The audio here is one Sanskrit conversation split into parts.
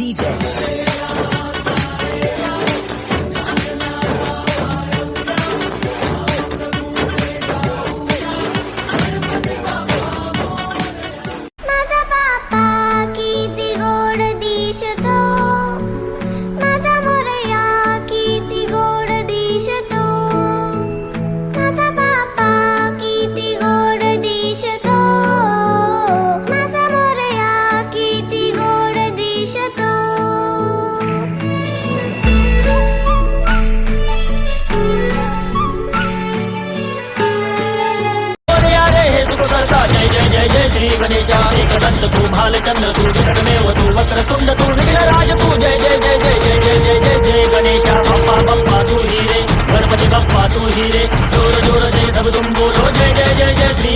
DJ. भालचंद्र तू विकटमेव तू वक्रतुंड तू विघ्नराज तू जय जय जय जय जय जय जय जय जय गणेशा बप्पा बप्पा तू ही रे गणपति बप्पा तू ही रे जोर जोर से सब तुम बोलो जय जय जय जय श्री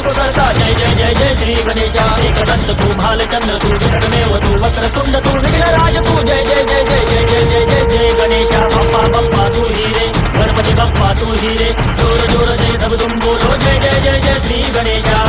हे सुख करता जय जय जय जय श्री गणेशा एकदंत तू भालचंद्र तू विकटमेव तू वक्रतुंड तू विघ्नराज तू जय जय जय जय जय जय जय जय जय गणेशा बप्पा बप्पा तू हीरे गणपति बप्पा तू हीरे ज़ोर ज़ोर से सब तुम बोलो जय जय जय जय श्री गणेशा